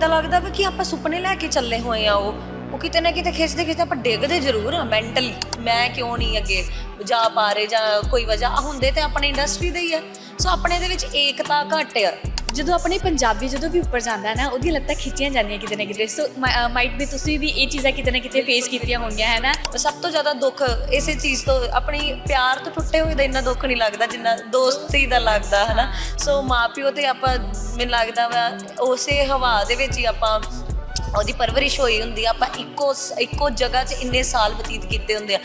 ਇਦਾਂ ਲੱਗਦਾ ਵੀ ਕਿ ਆਪਾਂ ਸੁਪਨੇ ਲੈ ਕੇ ਚੱਲੇ ਹੋਏ ਆ ਉਹ। ਉਹ ਕਿਤੇ ਨਾ ਕਿਤੇ ਖਿੱਚਦੇ ਖਿੱਚਦੇ ਆਪਾਂ ਡਿੱਗਦੇ ਜ਼ਰੂਰ ਆ ਮੈਂਟਲੀ ਮੈਂ ਕਿਉਂ ਨਹੀਂ ਅੱਗੇ? ਜਾ ਪਾ ਰਹੇ ਜਾਂ ਕੋਈ ਵਜ੍ਹਾ। ਹੁੰਦੇ ਤੇ ਆਪਣੇ ਇੰਡਸਟਰੀ ਦੇ ਹੀ ਆ। ਸੋ ਆਪਣੇ ਦੇ ਵਿੱਚ ਏਕਤਾ ਘੱਟ ਆ। ਜਦੋਂ ਆਪਣੇ ਪੰਜਾਬੀ ਜਦੋਂ ਵੀ ਉੱਪਰ ਜਾਂਦਾ ਹੈ ਨਾ, ਉਹਦੀ ਲੱਤਾਂ ਖਿੱਚੀਆਂ ਜਾਂਦੀਆਂ ਕਿਤੇ ਨਾ ਕਿਤੇ। ਸੋ ਮਾਈਟ ਵੀ ਤੁਸੀਂ ਵੀ ਇਹ ਚੀਜ਼ਾਂ ਕਿਤੇ ਨਾ ਕਿਤੇ ਫੇਸ ਕੀਤੀਆਂ ਹੋਣਗੀਆਂ, ਹੈ ਨਾ? ਸਭ ਤੋਂ ਜ਼ਿਆਦਾ ਦੁੱਖ ਇਸੇ ਚੀਜ਼ ਤੋਂ, ਆਪਣੀ ਪਿਆਰ ਤੋਂ ਟੁੱਟੇ ਹੋਏ ਦਾ ਇੰਨਾ ਦੁੱਖ ਨਹੀਂ ਲੱਗਦਾ, ਜਿੰਨਾ ਦੋਸਤੀ ਦਾ ਲੱਗਦਾ, ਹੈ ਨਾ? ਸੋ ਮਾਪਿਓ ਤੇ ਆਪਾਂ, ਮੈਨੂੰ ਲੱਗਦਾ ਵਾ, ਉਸੇ ਹਵਾ ਦੇ ਵਿੱਚ ਹੀ ਆਪਾਂ, ਉਹਦੀ ਪਰਵਰਿਸ਼ ਹੋਈ ਹੁੰਦੀ ਆ, ਆਪਾਂ ਇੱਕੋ ਇੱਕੋ ਜਗ੍ਹਾ 'ਚ ਇੰਨੇ ਸਾਲ ਬਤੀਤ ਕੀਤੇ ਹੁੰਦੇ ਆ।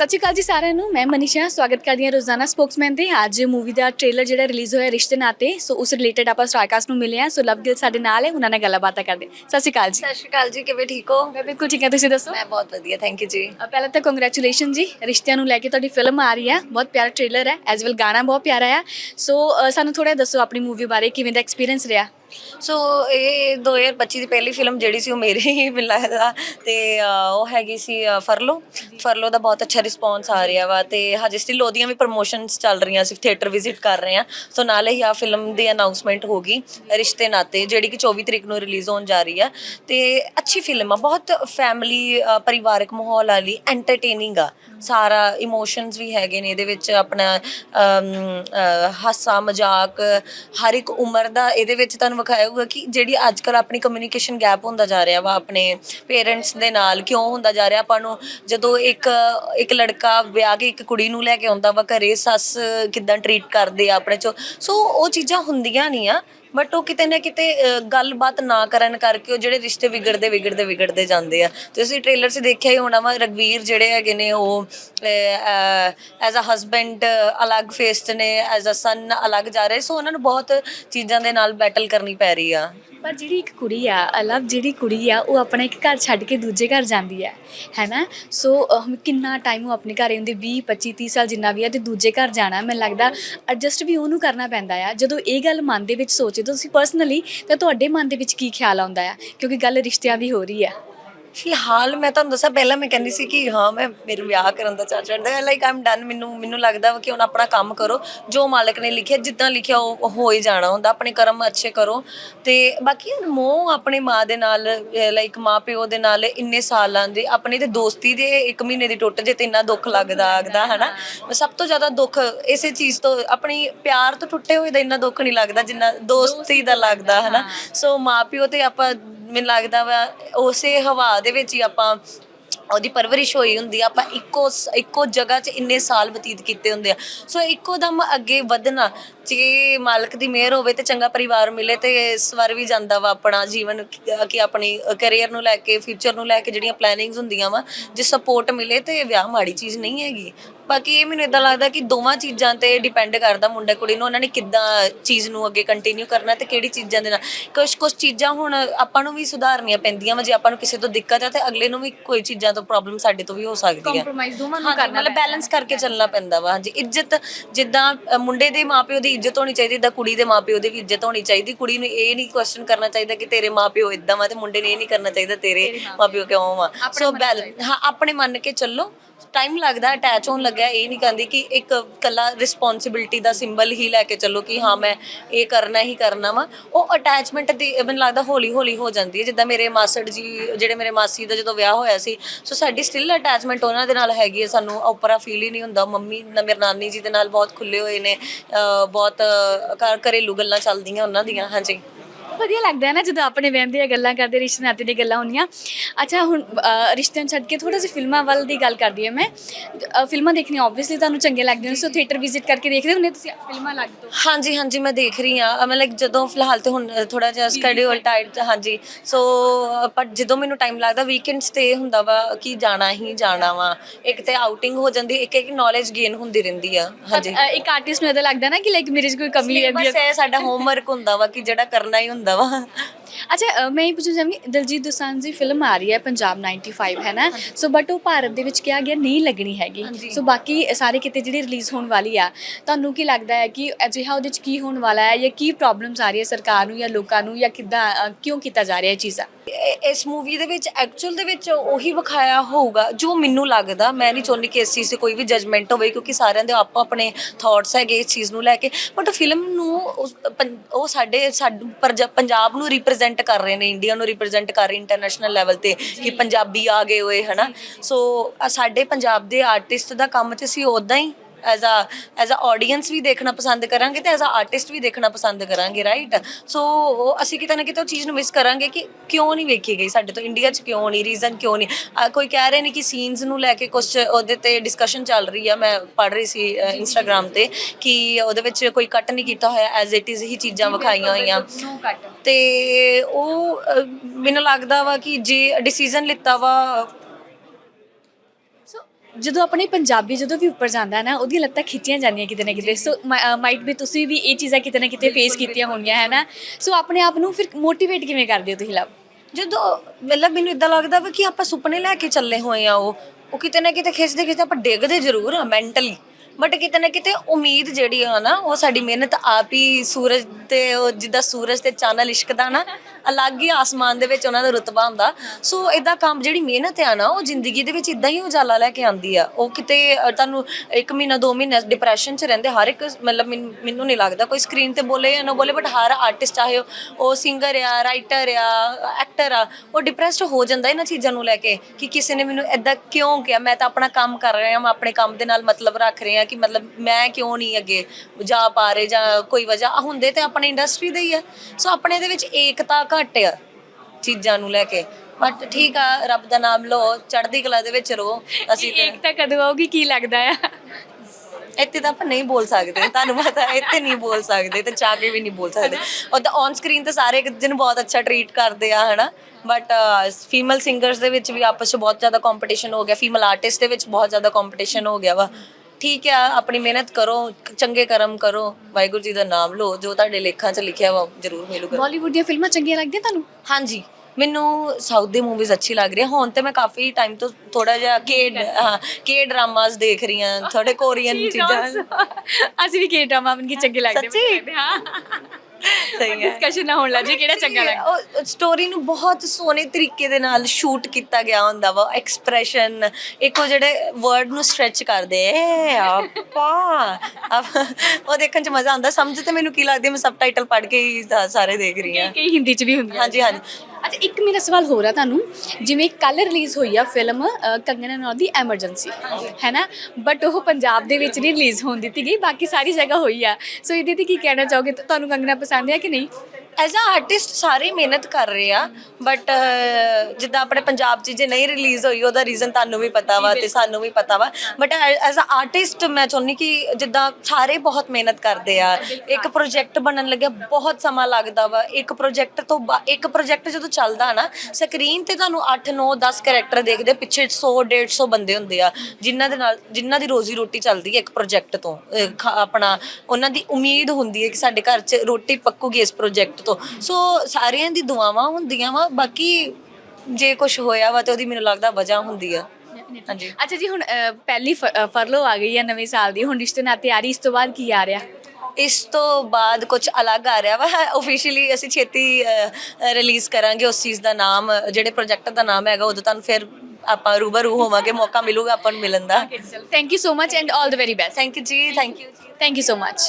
ਸਤਿ ਸ਼੍ਰੀ ਅਕਾਲ ਜੀ ਸਾਰਿਆਂ ਨੂੰ। ਮੈਂ ਮਨੀਸ਼ਾ ਸਵਾਗਤ ਕਰਦੀ ਹਾਂ ਰੋਜ਼ਾਨਾ ਸਪੋਕਸਮੈਨ ਤੇ। ਅੱਜ ਮੂਵੀ ਦਾ ਟ੍ਰੇਲਰ ਜਿਹੜਾ ਰਿਲੀਜ਼ ਹੋਇਆ ਰਿਸ਼ਤੇ ਨਾਤੇ ਸੋ ਉਸ ਰਿਲੇਟਡ ਆਪਾਂ ਸਟਾਰਕਾਸਟ ਨੂੰ ਮਿਲੇ ਹਾਂ। ਸੋ ਲਵ ਗਿਲ ਸਾਡੇ ਨਾਲ ਹੈ ਉਹਨਾਂ ਨਾਲ ਗੱਲਾਂ ਬਾਤਾਂ ਕਰਦੇ। ਸਤਿ ਸ਼੍ਰੀ ਅਕਾਲ ਜੀ। ਸਤਿ ਸ਼੍ਰੀ ਅਕਾਲ ਜੀ ਕਿਵੇਂ ਠੀਕ ਹੋ? ਮੈਂ ਬਿਲਕੁਲ ਠੀਕ ਹਾਂ ਤੁਸੀਂ ਦੱਸੋ? ਮੈਂ ਬਹੁਤ ਵਧੀਆ ਥੈਂਕ ਯੂ ਜੀ। ਪਹਿਲਾਂ ਤਾਂ ਕੰਗ੍ਰੈਚੁਲੇਸ਼ਨ ਜੀ। ਰਿਸ਼ਤਿਆਂ ਨੂੰ ਲੈ ਕੇ ਤੁਹਾਡੀ ਫਿਲਮ ਆ ਰਹੀ ਹੈ। ਬਹੁਤ ਪਿਆਰਾ ਟ੍ਰੇਲਰ ਹੈ। ਐਜ਼ ਵੈਲ ਗਾਣਾ ਬਹੁਤ ਪਿਆਰਾ ਹੈ ਸੋ ਸਾਨੂੰ ਥੋੜਾ ਦੱਸੋ ਆਪਣੀ ਮੂਵੀ ਬਾਰੇ ਕਿਵੇਂ ਦਾ ਐਕਸਪੀਰੀਅੰਸ ਰਿਹਾ? ਸੋ ਇਹ 2025 ਦੀ ਪਹਿਲੀ ਫਿਲਮ ਜਿਹੜੀ ਸੀ ਉਹ ਮੇਰੇ ਹੀ ਮੈਨੂੰ ਲੱਗਦਾ ਤੇ ਅਹ, ਉਹ ਹੈਗੀ ਸੀ ਅਹ, ਫਰਲੋ। ਫਰਲੋ ਦਾ ਬਹੁਤ ਅੱਛਾ ਰਿਸਪੌਂਸ ਆ ਰਿਹਾ ਵਾ ਤੇ ਹਜੇ ਸਟਿਲ ਉਹਦੀਆਂ ਵੀ ਪ੍ਰੋਮੋਸ਼ਨਸ ਚੱਲ ਰਹੀਆਂ ਸੀ ਥੀਏਟਰ ਵਿਜ਼ਿਟ ਕਰ ਰਹੇ ਆ ਸੋ ਨਾਲੇ ਹੀ ਆ ਫਿਲਮ ਦੀ ਅਨਾਉਂਸਮੈਂਟ ਹੋ ਗਈ ਰਿਸ਼ਤੇ ਨਾਤੇ ਜਿਹੜੀ ਕਿ 24 ਤਰੀਕ ਨੂੰ ਰਿਲੀਜ਼ ਹੋਣ ਜਾ ਰਹੀ ਆ। ਤੇ ਅੱਛੀ ਫਿਲਮ ਆ ਬਹੁਤ ਫੈਮਿਲੀ ਪਰਿਵਾਰਕ ਮਾਹੌਲ ਵਾਲੀ ਐਂਟਰਟੇਨਿੰਗ ਆ। ਸਾਰਾ ਇਮੋਸ਼ਨਸ ਵੀ ਹੈਗੇ ਨੇ ਇਹਦੇ ਵਿੱਚ ਆਪਣਾ ਅਮ, ਅਹ, ਹਾਸਾ ਮਜ਼ਾਕ ਹਰ ਇੱਕ ਉਮਰ ਦਾ ਇਹਦੇ ਵਿੱਚ ਤੁਹਾਨੂੰ ਵਿਖਾਇਆ ਕਿ ਜਿਹੜੀ ਅੱਜ ਕੱਲ ਆਪਣੀ ਕਮਿਊਨੀਕੇਸ਼ਨ ਗੈਪ ਹੁੰਦਾ ਜਾ ਰਿਹਾ ਵਾ ਆਪਣੇ ਪੇਰੈਂਟਸ ਦੇ ਨਾਲ ਕਿਉਂ ਹੁੰਦਾ ਜਾ ਰਿਹਾ? ਆਪਾਂ ਨੂੰ ਜਦੋਂ ਇੱਕ ਇੱਕ ਲੜਕਾ ਵਿਆਹ ਕੇ ਇੱਕ ਕੁੜੀ ਨੂੰ ਲੈ ਕੇ ਆਉਂਦਾ ਵਾ, ਘਰੇ ਸੱਸ ਕਿਦਾਂ ਟ੍ਰੀਟ ਕਰਦੇ ਆ ਆਪਣੇ ਚੋ ਸੋ ਉਹ ਚੀਜ਼ਾਂ ਹੁੰਦੀਆਂ ਨਹੀਂ ਆ। ਬਟ ਉਹ ਕਿਤੇ ਨਾ ਕਿਤੇ ਅ, ਗੱਲਬਾਤ ਨਾ ਕਰਨ ਕਰਕੇ ਉਹ ਜਿਹੜੇ ਰਿਸ਼ਤੇ ਵਿਗੜਦੇ ਵਿਗੜਦੇ ਵਿਗੜਦੇ ਜਾਂਦੇ ਆ। ਤੁਸੀਂ ਟ੍ਰੇਲਰ 'ਚ ਦੇਖਿਆ ਹੀ ਹੋਣਾ ਵਾ ਰਗਵੀਰ ਜਿਹੜੇ ਹੈਗੇ ਨੇ ਉਹ ਐਜ਼ ਅ ਹਸਬੈਂਡ ਅਲੱਗ ਫੇਸਡ ਨੇ ਐਜ਼ ਅ ਸਨ ਅਲੱਗ ਜਾ ਰਹੇ। ਸੋ ਉਹਨਾਂ ਨੂੰ ਬਹੁਤ ਚੀਜ਼ਾਂ ਦੇ ਨਾਲ ਬੈਟਲ ਕਰਨੀ ਪੈ ਰਹੀ ਆ। ਪਰ ਜਿਹੜੀ ਇੱਕ ਕੁੜੀ ਆ ਅਲਵ ਜਿਹੜੀ ਕੁੜੀ ਆ ਉਹ ਆਪਣਾ ਇੱਕ ਘਰ ਛੱਡ ਕੇ ਦੂਜੇ ਘਰ ਜਾਂਦੀ ਹੈ ਹੈਨਾ? ਸੋ ਅਹ, ਕਿੰਨਾ ਟਾਈਮ ਉਹ ਆਪਣੇ ਘਰੇ ਹੁੰਦੀ 20 25 30 ਸਾਲ ਜਿੰਨਾ ਵੀ ਆ ਤੇ ਦੂਜੇ ਘਰ ਜਾਣਾ ਮੈਨੂੰ ਲੱਗਦਾ ਐਡਜਸਟ ਵੀ ਉਹਨੂੰ ਕਰਨਾ ਪੈਂਦਾ ਆ। ਜਦੋਂ ਇਹ ਗੱਲ ਮਨ ਦੇ ਵਿੱਚ ਸੋਚਦੇ ਹੋ ਤੁਸੀਂ ਪਰਸਨਲੀ ਤਾਂ ਤੁਹਾਡੇ ਮਨ ਦੇ ਵਿੱਚ ਕੀ ਖਿਆਲ ਆਉਂਦਾ ਆ? ਕਿਉਂਕਿ ਗੱਲ ਰਿਸ਼ਤਿਆਂ ਦੀ ਹੋ ਰਹੀ ਆ। ਫਿਲਹਾਲ ਮੈਂ ਤੁਹਾਨੂੰ ਦੱਸਾਂ ਪਹਿਲਾਂ ਮੈਂ ਕਹਿੰਦੀ ਸੀ ਕਿ ਹਾਂ ਮੈਂ ਮੇਰੇ ਵਿਆਹ ਕਰਨ ਦਾ ਚਾਹ ਚੜਦਾ ਹੈ। ਲਾਈਕ ਆਮ ਡਨ ਮੈਨੂੰ ਮੈਨੂੰ ਲੱਗਦਾ ਵਾ ਕਿ ਹੁਣ ਆਪਣਾ ਕੰਮ ਕਰੋ। ਜੋ ਮਾਲਕ ਨੇ ਲਿਖਿਆ ਜਿੱਦਾਂ ਲਿਖਿਆ ਉਹ ਹੋ ਹੀ ਜਾਣਾ। ਹੁੰਦਾ ਆਪਣੇ ਕਰਮ ਅੱਛੇ ਕਰੋ। ਤੇ ਬਾਕੀ ਮੋਹ ਆਪਣੇ ਮਾਂ ਦੇ ਨਾਲ ਲਾਈਕ ਮਾਂ ਪਿਓ ਦੇ ਨਾਲ ਇੰਨੇ ਸਾਲਾਂ ਦੇ ਆਪਣੀ ਤੇ ਦੋਸਤੀ ਦੇ ਇੱਕ ਮਹੀਨੇ ਦੀ ਟੁੱਟ ਜੇ ਤੇ ਇੰਨਾ ਦੁੱਖ ਲੱਗਦਾ ਆਗਦਾ ਹਨਾ? ਸਭ ਤੋਂ ਜ਼ਿਆਦਾ ਦੁੱਖ ਇਸੇ ਚੀਜ਼ ਤੋਂ ਆਪਣੀ ਪਿਆਰ ਤੋਂ ਟੁੱਟੇ ਹੋਏ ਦਾ ਇੰਨਾ ਦੁੱਖ ਨਹੀਂ ਲੱਗਦਾ ਜਿੰਨਾ ਦੋਸਤੀ ਦਾ ਲੱਗਦਾ ਹਨਾ? ਸੋ ਮਾਂ ਪਿਓ ਤੇ ਆਪਾਂ ਮੈਨੂੰ ਲੱਗਦਾ ਵਾ, ਉਸੇ ਹਵਾ ਦੇ ਵਿੱਚ ਹੀ ਆਪਾਂ ਉਹਦੀ ਪਰਵਰਿਸ਼ ਹੋਈ ਹੁੰਦੀ ਆ, ਆਪਾਂ ਇੱਕੋ ਇੱਕੋ ਜਗ੍ਹਾ 'ਚ ਇੰਨੇ ਸਾਲ ਬਤੀਤ ਕੀਤੇ ਹੁੰਦੇ ਆ। ਸੋ ਇੱਕੋ ਦਮ ਅੱਗੇ ਵਧਣਾ, ਜੇ ਮਾਲਕ ਦੀ ਮਿਹਰ ਹੋਵੇ ਤੇ ਚੰਗਾ ਪਰਿਵਾਰ ਮਿਲੇ ਤੇ ਇਸ ਵਾਰ ਵੀ ਜਾਂਦਾ ਵਾ ਆਪਣਾ ਜੀਵਨ, ਕਿ- ਕਿ ਆਪਣੀ ਕੈਰੀਅਰ ਨੂੰ ਲੈ ਕੇ ਫਿਊਚਰ ਨੂੰ ਲੈ ਕੇ ਜਿਹੜੀਆਂ ਪਲੈਨਿੰਗਸ ਹੁੰਦੀਆਂ ਵਾ, ਜੇ ਸਪੋਰਟ ਮਿਲੇ ਤੇ ਵਿਆਹ ਮਾੜੀ ਚੀਜ਼ ਨਹੀਂ ਹੈਗੀ। ਬਾਕੀ ਇਹ ਮੈਨੂੰ ਇਦਾਂ ਲੱਗਦਾ ਕਿ ਦੋਵਾਂ ਚੀਜ਼ਾਂ ਤੇ ਡਿਪੈਂਡ ਕਰਦਾ ਮੁੰਡਾ ਕੁੜੀ ਨੂੰ ਉਹਨਾਂ ਨੇ ਕਿੱਦਾਂ ਚੀਜ਼ ਨੂੰ ਅੱਗੇ ਕੰਟੀਨਿਊ ਕਰਨਾ ਤੇ ਕਿਹੜੀ ਚੀਜ਼ਾਂ ਦੇ ਨਾਲ। ਕੁਝ ਕੁਝ ਚੀਜ਼ਾਂ ਹੁਣ ਆਪਾਂ ਨੂੰ ਵੀ ਸੁਧਾਰਨੀਆਂ ਪੈਂਦੀਆਂ ਵਾ ਜੇ ਆਪਾਂ ਨੂੰ ਕਿਸੇ ਤੋਂ ਦਿੱਕਤ ਹੈ ਤੇ ਅਗਲੇ ਨੂੰ ਵੀ ਕੋਈ ਚੀਜ਼ਾਂ ਤੋਂ ਪ੍ਰੋਬਲਮ ਸਾਡੇ ਤੋਂ ਵੀ ਹੋ ਸਕਦੀ ਹੈ ਕੰਪਰੋਮਾਈਜ਼ ਦੋਵਾਂ ਨੂੰ ਕਰਨਾ ਮਤਲਬ ਬੈਲੈਂਸ ਕਰਕੇ ਚੱਲਣਾ ਪੈਂਦਾ ਵਾ। ਹਾਂਜੀ ਇੱਜ਼ਤ ਜਿੱਦਾਂ ਅ, ਮੁੰਡੇ ਦੇ ਮਾਪਿਓ ਦੀ ਇੱਜ਼ਤ ਹੋਣੀ ਚਾਹੀਦੀ ਇਦਾਂ ਕੁੜੀ ਦੇ ਮਾਪਿਓ ਦੀ ਵੀ ਇੱਜ਼ਤ ਹੋਣੀ ਚਾਹੀਦੀ। ਕੁੜੀ ਨੂੰ ਇਹ ਨਹੀਂ ਕੁਐਸਚਨ ਕਰਨਾ ਚਾਹੀਦਾ ਕਿ ਤੇਰੇ ਮਾਪਿਓ ਇਦਾਂ ਵਾ ਤੇ ਮੁੰਡੇ ਨੇ ਇਹ ਨਹੀਂ ਕਰਨਾ ਚਾਹੀਦਾ ਤੇਰੇ ਮਾਪਿਓ। ਕਿਉਂ ਵਾ। ਸੋ ਬੈਲ ਹਾਂ ਆਪਣੇ ਮੰਨ ਕੇ ਚੱਲੋ। ਟਾਈਮ ਲੱਗਦਾ ਅਟੈਚ ਹੋਣ ਲੱਗਿਆ, ਇਹ ਨਹੀਂ ਕਹਿੰਦੀ ਕਿ ਇੱਕ ਕੱਲਾ ਰਿਸਪੌਂਸਿਬਿਲਟੀ ਦਾ ਸਿੰਬਲ ਹੀ ਲੈ ਕੇ ਚੱਲੋ ਕਿ ਹਾਂ, ਮੈਂ ਇਹ ਕਰਨਾ ਹੀ ਕਰਨਾ ਵਾ। ਉਹ ਅਟੈਚਮੈਂਟ ਦੀ, ਮੈਨੂੰ ਲੱਗਦਾ ਹੌਲੀ ਹੌਲੀ ਹੋ ਜਾਂਦੀ ਹੈ। ਜਿੱਦਾਂ ਮੇਰੇ ਮਾਸੜ ਜੀ, ਜਿਹੜੇ ਮੇਰੇ ਮਾਸੀ ਦਾ ਜਦੋਂ ਵਿਆਹ ਹੋਇਆ ਸੀ ਸੋ ਸਾਡੀ ਸਟਿਲ ਅਟੈਚਮੈਂਟ ਉਹਨਾਂ ਦੇ ਨਾਲ ਹੈਗੀ ਹੈ। ਸਾਨੂੰ ਉਪਰਾ ਫੀਲ ਹੀ ਨਹੀਂ ਹੁੰਦਾ। ਮੰਮੀ, ਨਾ ਮੇਰੇ ਨਾਨੀ ਜੀ ਦੇ ਨਾਲ ਬਹੁਤ ਖੁੱਲੇ ਹੋਏ ਨੇ। ਬਹੁਤ ਘਰ ਘਰੇਲੂ ਗੱਲਾਂ ਚੱਲਦੀਆਂ ਉਹਨਾਂ ਦੀਆਂ। ਹਾਂਜੀ। ਵਧੀਆ ਲੱਗਦਾ ਹੈ ਨਾ ਜਦੋਂ ਆਪਣੇ ਵਹਿੰਦੇ ਆ ਗੱਲਾਂ ਕਰਦੇ ਰਿਸ਼ਤੇ ਨਾਤੇ ਦੀ ਗੱਲਾਂ ਹੁੰਦੀਆਂ। ਅੱਛਾ ਹੁਣ ਅ, ਰਿਸ਼ਤਿਆਂ ਨੂੰ ਛੱਡ ਕੇ ਥੋੜਾ ਜਿਹਾ ਫਿਲਮਾਂ ਵੱਲ ਦੀ ਗੱਲ ਕਰਦੀ ਹਾਂ ਮੈਂ। ਅ, ਫਿਲਮਾਂ ਦੇਖਣੀਆਂ ਆਬਵੀਅਸਲੀ ਤੁਹਾਨੂੰ ਚੰਗੇ ਲੱਗਦੇ ਨੇ ਸੋ ਥੀਏਟਰ ਵਿਜ਼ਿਟ ਕਰਕੇ ਦੇਖਦੇ ਹੁੰਦੇ ਤੁਸੀਂ ਫਿਲਮਾਂ ਲੱਗ ਤੋਂ? ਹਾਂਜੀ ਹਾਂਜੀ ਮੈਂ ਦੇਖ ਰਹੀ ਆ ਮਤਲਬ ਜਦੋਂ ਫਿਲਹਾਲ ਤੇ ਹੁਣ ਥੋੜਾ ਜਿਹਾ ਸਕੇਡਿਊਲ ਟਾਈਟ ਹਾਂਜੀ। ਸੋ ਪਰ ਜਦੋਂ ਮੈਨੂੰ ਟਾਈਮ ਲੱਗਦਾ ਵੀਕਐਂਡਸ ਤੇ ਹੁੰਦਾ ਵਾ ਕਿ ਜਾਣਾ ਹੀ ਜਾਣਾ ਵਾ। ਇੱਕ ਤੇ ਆਊਟਿੰਗ ਹੋ ਜਾਂਦੀ ਇੱਕ ਇੱਕ ਨੌਲੇਜ ਗੇਨ ਹੁੰਦੀ ਰਹਿੰਦੀ ਆ। ਹਾਂਜੀ। ਅ, ਇੱਕ ਆਰਟਿਸਟ ਨੂੰ ਇਹਦਾ ਲੱਗਦਾ ਨਾ ਕਿ ਲਾਈਕ ਮੇਰੇ 'ਚ ਕੋਈ ਕਮੀ ਹੈ ਬਸ ਇਹ ਸਾਡਾ ਹੋਮਵਰਕ ਹੁੰਦਾ ਵਾ ਕਿ ਜਿਹੜਾ ਕਰਨਾ ਹੀ ਹੁੰਦਾ। ਵਾ ਅੱਛਾ ਅ, ਮੈਂ ਇਹ ਪੁੱਛਣਾ ਚਾਹਾਂਗੀ ਦਲਜੀਤ ਦੋਸਾਂਝ ਦੀ ਫਿਲਮ ਆ ਰਹੀ ਹੈ ਪੰਜਾਬ 95 ਹੈ ਨਾ? ਸੋ ਬਟ ਉਹ ਭਾਰਤ ਦੇ ਵਿੱਚ ਕਿਹਾ ਗਿਆ ਨਹੀਂ ਲੱਗਣੀ ਹੈਗੀ। ਸੋ ਬਾਕੀ ਸਾਰੇ ਕਿਤੇ ਜਿਹੜੀ ਰਿਲੀਜ਼ ਹੋਣ ਵਾਲੀ ਆ ਤੁਹਾਨੂੰ ਕੀ ਲੱਗਦਾ ਹੈ ਕਿ ਅਜਿਹਾ ਉਹਦੇ ਵਿੱਚ ਕੀ ਹੋਣ ਵਾਲਾ ਹੈ ਜਾਂ ਕੀ ਪ੍ਰੋਬਲਮਸ ਆ ਰਹੀ ਹੈ ਸਰਕਾਰ ਨੂੰ ਜਾਂ ਲੋਕਾਂ ਨੂੰ ਜਾਂ ਕਿੱਦਾਂ ਅ, ਕਿਉਂ ਕੀਤਾ ਜਾ ਰਿਹਾ ਇਹ ਚੀਜ਼ਾਂ? ਇਸ ਮੂਵੀ ਦੇ ਵਿੱਚ ਐਕਚੁਅਲ ਦੇ ਵਿੱਚ ਉਹੀ ਵਿਖਾਇਆ ਹੋਊਗਾ ਜੋ ਮੈਨੂੰ ਲੱਗਦਾ ਮੈਂ ਨਹੀਂ ਚਾਹੁੰਦੀ ਕਿ ਇਸ ਚੀਜ਼ 'ਤੇ ਕੋਈ ਵੀ ਜਜਮੈਂਟ ਹੋਵੇ ਕਿਉਂਕਿ ਸਾਰਿਆਂ ਦੇ ਆਪੋ ਆਪਣੇ ਥਾਟਸ ਹੈਗੇ ਇਸ ਚੀਜ਼ ਨੂੰ ਲੈ ਕੇ ਬਟ ਫਿਲਮ ਨੂੰ ਉਸ- ਪੰ- ਉਹ ਸਾਡੇ ਸਾਡੂ ਪਰਜ- ਪੰਜਾਬ ਨੂੰ ਰਿਪਰੈਜ਼ੈਂਟ ਕਰ ਰਹੇ ਨੇ ਇੰਡੀਆ ਨੂੰ ਰਿਪਰੈਜ਼ੈਂਟ ਕਰ ਰਹੇ ਇੰਟਰਨੈਸ਼ਨਲ ਲੈਵਲ ਤੇ ਕਿ ਪੰਜਾਬੀ ਆ ਗਏ ਹੋਏ ਹਨਾ? ਸੋ ਸਾਡੇ ਪੰਜਾਬ ਦੇ ਆਰਟਿਸਟ ਦਾ ਕੰਮ ਤੇ ਅਸੀਂ ਉਦਾਂ ਹੀ ਐਜ਼ ਅ ਐਜ਼ ਅ ਆਡੀਅנס ਵੀ ਦੇਖਣਾ ਪਸੰਦ ਕਰਾਂਗੇ ਤੇ ਐਜ਼ ਅ ਆਰਟਿਸਟ ਵੀ ਦੇਖਣਾ ਪਸੰਦ ਕਰਾਂਗੇ ਰਾਈਟ ਸੋ ਅਸੀਂ ਕਿਤੇ ਨਾ ਕਿਤੇ ਉਹ ਚੀਜ਼ ਨੂੰ ਮਿਸ ਕਰਾਂਗੇ ਕਿ ਕਿਉਂ ਨਹੀਂ ਵੇਖੀ ਗਈ ਸਾਡੇ ਤੋਂ ਇੰਡੀਆ 'ਚ ਕਿਉਂ ਨਹੀਂ ਰੀਜ਼ਨ ਕਿਉਂ ਨਹੀਂ? ਕੋਈ ਕਹਿ ਰਹੇ ਨੇ ਕਿ ਸੀਨਸ ਨੂੰ ਲੈ ਕੇ ਕੁਝ ਉਹਦੇ ਤੇ ਡਿਸਕਸ਼ਨ ਚੱਲ ਰਹੀ ਆ ਮੈਂ ਪੜ ਰਹੀ ਸੀ ਇੰਸਟਾਗ੍ਰam ਤੇ ਕਿ ਉਹਦੇ ਵਿੱਚ ਕੋਈ ਕੱਟ ਨਹੀਂ ਕੀਤਾ ਹੋਇਆ ਐਜ਼ ਇਟ ਇਜ਼ ਹੀ ਚੀਜ਼ਾਂ ਵਿਖਾਈਆਂ ਹੋਈਆਂ। ਤੇ ਉਹ ਮੈਨੂੰ ਲੱਗਦਾ ਵਾ ਕਿ ਜੇ ਡਿਸੀਜਨ ਲਿੱਤਾ ਵਾ ਜਦੋਂ ਆਪਣੇ ਪੰਜਾਬੀ ਜਦੋਂ ਵੀ ਉੱਪਰ ਜਾਂਦਾ ਹੈ ਨਾ ਉਹਦੀਆਂ ਲੱਤਾਂ ਖਿੱਚੀਆਂ ਜਾਂਦੀਆਂ ਕਿਤੇ ਨਾ ਕਿਤੇ। ਸੋ ਮਾਈਟ ਵੀ ਤੁਸੀਂ ਵੀ ਇਹ ਚੀਜ਼ਾਂ ਕਿਤੇ ਨਾ ਕਿਤੇ ਫੇਸ ਕੀਤੀਆਂ ਹੋਣਗੀਆਂ ਹੈ ਨਾ ਸੋ ਆਪਣੇ ਆਪ ਨੂੰ ਫਿਰ ਮੋਟੀਵੇਟ ਕਿਵੇਂ ਕਰਦੇ ਹੋ ਤੁਸੀਂ ਲਵ ਜਦੋਂ ਮਤਲਬ ਮੈਨੂੰ ਇਦਾਂ ਲੱਗਦਾ ਵਾ ਕਿ ਆਪਾਂ ਸੁਪਨੇ ਲੈ ਕੇ ਚੱਲੇ ਹੋਏ ਆ ਉਹ ਉਹ ਕਿਤੇ ਨਾ ਕਿਤੇ ਖਿੱਚਦੇ ਖਿੱਚਦੇ ਆਪਾਂ ਡਿੱਗਦੇ ਜ਼ਰੂਰ ਆ ਮੈਂਟਲੀ ਬਟ ਕਿਤੇ ਨਾ ਕਿਤੇ ਉਮੀਦ ਜਿਹੜੀ ਆ ਨਾ, ਉਹ ਸਾਡੀ ਮਿਹਨਤ ਆਪ ਹੀ ਸੂਰਜ ਤੇ, ਉਹ ਜਿੱਦਾਂ ਸੂਰਜ ਤੇ ਚੰਨ ਲਿਸ਼ਕਦਾ ਨਾ, ਅਲੱਗ ਹੀ ਆਸਮਾਨ ਦੇ ਵਿੱਚ ਉਹਨਾਂ ਦਾ ਰੁਤਬਾ ਹੁੰਦਾ। ਸੋ ਇਦਾਂ ਕੰਮ ਜਿਹੜੀ ਮਿਹਨਤ ਆ ਨਾ, ਉਹ ਜ਼ਿੰਦਗੀ ਦੇ ਵਿੱਚ ਇਦਾਂ ਹੀ ਉਜਾਲਾ ਲੈ ਕੇ ਆਉਂਦੀ ਆ। ਉਹ ਕਿਤੇ ਤੁਹਾਨੂੰ ਇੱਕ ਮਹੀਨਾ, ਦੋ ਮਹੀਨੇ ਡਿਪਰੈਸ਼ਨ 'ਚ ਰਹਿੰਦੇ, ਹਰ ਇੱਕ ਮਤਲਬ ਮੈਨੂੰ ਮੈਨੂੰ ਨਹੀਂ ਲੱਗਦਾ ਕੋਈ ਸਕਰੀਨ ਤੇ ਬੋਲੇ ਜਾਂ ਨਾ ਬੋਲੇ ਬਟ ਹਰ ਆਰਟਿਸਟ ਚਾਹੇ ਉਹ- ਸਿੰਗਰ ਆ ਰਾਈਟਰ ਆ ਐਕਟਰ ਆ, ਉਹ ਡਿਪਰੈਸਡ ਹੋ ਜਾਂਦਾ ਇਹਨਾਂ ਚੀਜ਼ਾਂ ਨੂੰ ਲੈ ਕੇ, ਕਿ ਕਿਸੇ ਨੇ ਮੈਨੂੰ ਐਦਾਂ ਕਿਉਂ ਕਿਹਾ? ਮੈਂ ਤਾਂ ਆਪਣਾ ਕੰਮ ਕਰ ਰਿਹਾ, ਮੈਂ ਆਪਣੇ ਕੰਮ ਦੇ ਨਾਲ ਮਤਲਬ ਰੱਖ ਰਿਹਾ ਕਿ ਮਤਲਬ ਮੈਂ ਕਿਉਂ ਨਹੀਂ ਅੱਗੇ ਜਾ ਪਾ ਰਹੇ ਜਾਂ ਕੋਈ ਵਜ੍ਹਾ ਹੁੰਦੇ ਤੇ ਆਪਣੇ ਇੰਡਸਟਰੀ ਦੇ ਹੀ ਆ। ਸੋ ਆਪਣੇ ਦੇ ਵਿੱਚ ਏਕਤਾ ਘੱਟ ਆ ਚੀਜ਼ਾਂ ਨੂੰ ਲੈ ਕੇ। ਬਟ ਠੀਕ ਆ ਰੱਬ ਦਾ ਨਾਮ ਲਓ ਚੜ੍ਹਦੀ ਕਲਾ ਦੇ ਵਿੱਚ ਰਹੋ ਅਸੀਂ ਤੇ ਇੱਕ ਤਾਂ ਕਦੋਂ ਆਉਗੀ ਕੀ ਲੱਗਦਾ ਆ? ਇੱਥੇ ਤਾਂ ਆਪਾਂ ਨਹੀਂ ਬੋਲ ਸਕਦੇ ਤੁਹਾਨੂੰ ਪਤਾ ਇੱਥੇ ਨਹੀਂ ਬੋਲ ਸਕਦੇ ਤੇ ਚਾਹ ਕੇ ਵੀ ਨਹੀਂ ਬੋਲ ਸਕਦੇ। ਉਹ ਤਾਂ ਔਨ ਸਕਰੀਨ ਤੇ ਸਾਰੇ ਇੱਕ ਦੂਜੇ ਨੂੰ ਬਹੁਤ ਅੱਛਾ ਟਰੀਟ ਕਰਦੇ ਆ ਹਨਾ? ਬਟ ਫੀਮੇਲ ਸਿੰਗਰਸ ਦੇ ਵਿੱਚ ਵੀ ਆਪਸ ਵਿੱਚ ਬਹੁਤ ਜ਼ਿਆਦਾ ਕੰਪੀਟੀਸ਼ਨ ਹੋ ਗਿਆ ਫੀਮੇਲ ਆਰਟਿਸਟ ਦੇ ਵਿੱਚ ਬਹੁਤ ਜ਼ਿਆਦਾ ਕੰਪੀਟੀਸ਼ਨ ਹੋ ਗਿਆ ਵਾ। ਠੀਕ ਆ ਆਪਣੀ ਮਿਹਨਤ ਕਰੋ ਚੰਗੇ ਕਰਮ ਕਰੋ ਵਾਹਿਗੁਰੂ ਜੀ ਦਾ ਨਾਮ ਲਓ ਜੋ ਤੁਹਾਡੇ ਲੇਖਾਂ 'ਚ ਲਿਖਿਆ ਵਾ ਜ਼ਰੂਰ ਮਿਲੂਗਾ। ਬਾਲੀਵੁੱਡ ਦੀਆਂ ਫਿਲਮਾਂ ਚੰਗੀਆਂ ਲੱਗਦੀਆਂ ਤੁਹਾਨੂੰ? ਹਾਂਜੀ ਮੈਨੂੰ ਸਾਊਥ ਦੇ ਮੂਵੀਜ਼ ਅੱਛੀ ਲੱਗ ਰਹੀ ਹੁਣ ਤੇ ਮੈਂ ਕਾਫੀ ਟਾਈਮ ਤੋਂ ਥੋੜਾ ਜਿਹਾ ਕੇ ਕੇ ਡਰਾਮਾਸ ਦੇਖ ਰਹੀ ਹਾਂ ਥੋੜੇ ਕੋਰੀਅਨ ਚੀਜ਼ਾਂ। ਅਸੀਂ ਵੀ ਕੇ ਡਰਾਮਾ ਮਨ ਕੀ ਚੰਗੇ ਲੱਗਦੇ ਸੱਚੀ? ਹਾਂ। ਸਹੀ ਹੈ। ਡਿਸਕਸ਼ਨ ਨਾ ਹੋਣ ਲੱਜੇ ਕਿਹੜਾ ਚੰਗਾ ਲੱਗਦਾ? ਉਹ ਸਟੋਰੀ ਨੂੰ ਬਹੁਤ ਸੋਹਣੇ ਤਰੀਕੇ ਦੇ ਨਾਲ ਸ਼ੂਟ ਕੀਤਾ ਗਿਆ ਹੁੰਦਾ ਵਾ ਐਕਸਪ੍ਰੈਸ਼ਨ ਇੱਕ ਜਿਹੜੇ ਵਰਡ ਨੂੰ ਸਟ੍ਰੈਚ ਕਰਦੇ ਆਪਾ। ਉਹ ਦੇਖਣ ਚ ਮਜ਼ਾ ਆਉਂਦਾ। ਸਮਝ ਤੇ ਮੈਨੂੰ ਕੀ ਲੱਗਦੀ ਮੈਂ ਸਬਟਾਈਟਲ ਪੜ੍ਹ ਕੇ ਹੀ ਸਾਰੇ ਦੇਖ ਰਹੀ ਹਾਂ। ਕਈ ਹਿੰਦੀ ਚ ਵੀ ਹੁੰਦੀਆਂ ਹਾਂਜੀ ਹਾਂਜੀ। ਅੱਛਾ ਇੱਕ ਮੇਰਾ ਸਵਾਲ ਹੋਰ ਆ ਤੁਹਾਨੂੰ। ਜਿਵੇਂ ਕੱਲ ਰਿਲੀਜ਼ ਹੋਈ ਆ ਫਿਲਮ ਅ, ਕੰਗਨਾ ਰਣੌਤ ਦੀ ਐਮਰਜੈਂਸੀ ਹੈ ਨਾ ਬਟ ਉਹ ਪੰਜਾਬ ਦੇ ਵਿੱਚ ਨਹੀਂ ਰਿਲੀਜ਼ ਹੋਣ ਦਿੱਤੀ ਗਈ ਬਾਕੀ ਸਾਰੀ ਜਗ੍ਹਾ ਹੋਈ ਆ। ਸੋ ਇਹਦੇ ਤੇ ਕੀ ਕਹਿਣਾ ਚਾਹੋਗੇ? ਤੁਹਾਨੂੰ ਕੰਗਨਾ ਪਸੰਦ ਹੈ ਕਿ ਨਹੀਂ? ਐਜ਼ ਅ ਆਰਟਿਸਟ ਸਾਰੇ ਮਿਹਨਤ ਕਰ ਰਹੇ ਆ ਬਟ ਜਿੱਦਾਂ ਆਪਣੇ ਪੰਜਾਬ 'ਚ ਜੇ ਨਹੀਂ ਰਿਲੀਜ਼ ਹੋਈ, ਉਹਦਾ ਰੀਜ਼ਨ ਤੁਹਾਨੂੰ ਵੀ ਪਤਾ ਵਾ ਤੇ ਸਾਨੂੰ ਵੀ ਪਤਾ ਵਾ। ਬਟ ਐਜ਼ ਅ ਆਰਟਿਸਟ ਮੈਂ ਚਾਹੁੰਦੀ ਕਿ ਜਿੱਦਾਂ ਸਾਰੇ ਬਹੁਤ ਮਿਹਨਤ ਕਰਦੇ ਆ। ਇੱਕ ਪ੍ਰੋਜੈਕਟ ਬਣਨ ਲੱਗਿਆ, ਬਹੁਤ ਸਮਾਂ ਲੱਗਦਾ ਵਾ। ਇੱਕ ਪ੍ਰੋਜੈਕਟ ਤੋਂ ਬਾ- ਇੱਕ ਪ੍ਰੋਜੈਕਟ ਜਦੋਂ ਚੱਲਦਾ ਨਾ ਸਕਰੀਨ ਤੇ ਤੁਹਾਨੂੰ 8 9 10 ਕੈਰੈਕਟਰ ਦੇਖਦੇ, ਪਿੱਛੇ 100 150 ਬੰਦੇ ਹੁੰਦੇ ਆ, ਜਿਨ੍ਹਾਂ ਦੇ ਨਾਲ, ਜਿਨ੍ਹਾਂ ਦੀ ਰੋਜ਼ੀ ਰੋਟੀ ਚੱਲਦੀ ਹੈ ਇੱਕ ਪ੍ਰੋਜੈਕਟ ਤੋਂ। ਖਾ- ਆਪਣਾ, ਉਹਨਾਂ ਦੀ ਉਮੀਦ ਹੁੰਦੀ ਹੈ ਕਿ ਸਾਡੇ ਘਰ 'ਚ ਰੋਟੀ ਪੱਕੂਗੀ ਇਸ ਪ੍ਰੋਜੈਕਟ ਤੋਂ ਸੋ ਸਾਰਿਆਂ ਦੀ ਦੁਆਵਾਂ ਹੁੰਦੀਆਂ ਵਾ ਬਾਕੀ ਜੇ ਕੁਝ ਹੋਇਆ ਵਾ ਤੇ ਉਹਦੀ ਮੈਨੂੰ ਲੱਗਦਾ ਵਜ੍ਹਾ ਹੁੰਦੀ ਆ। ਹਾਂਜੀ। ਅੱਛਾ ਜੀ ਹੁਣ ਅ, ਪਹਿਲੀ ਫਰਲੋ ਆ ਗਈ ਹੈ ਨਵੇਂ ਸਾਲ ਦੀ ਹੁਣ ਰਿਸ਼ਤੇ ਨਾਤੇ ਆ ਰਹੀ ਇਸ ਤੋਂ ਬਾਅਦ ਕੀ ਆ ਰਿਹਾ? ਇਸ ਤੋਂ ਬਾਅਦ ਕੁਝ ਅਲੱਗ ਆ ਰਿਹਾ ਵਾ। ਆਫੀਸ਼ੀਅਲੀ ਅਸੀਂ ਛੇਤੀ ਰਿਲੀਜ਼ ਕਰਾਂਗੇ ਉਸ ਚੀਜ਼ ਦਾ ਨਾਮ ਜਿਹੜੇ ਪ੍ਰੋਜੈਕਟ ਦਾ ਨਾਮ ਹੈਗਾ ਉਦੋਂ ਤੁਹਾਨੂੰ ਫਿਰ ਆਪਾਂ ਰੂਬਰੂ ਹੋਵਾਂਗੇ ਮੌਕਾ ਮਿਲੂਗਾ ਆਪਾਂ ਨੂੰ ਮਿਲਣ ਦਾ। Thank you so much and all the very best thank you ਜੀ ਥੈਂਕ ਯੂ ਜੀ ਥੈਂਕ ਯੂ ਸੋ ਮਚ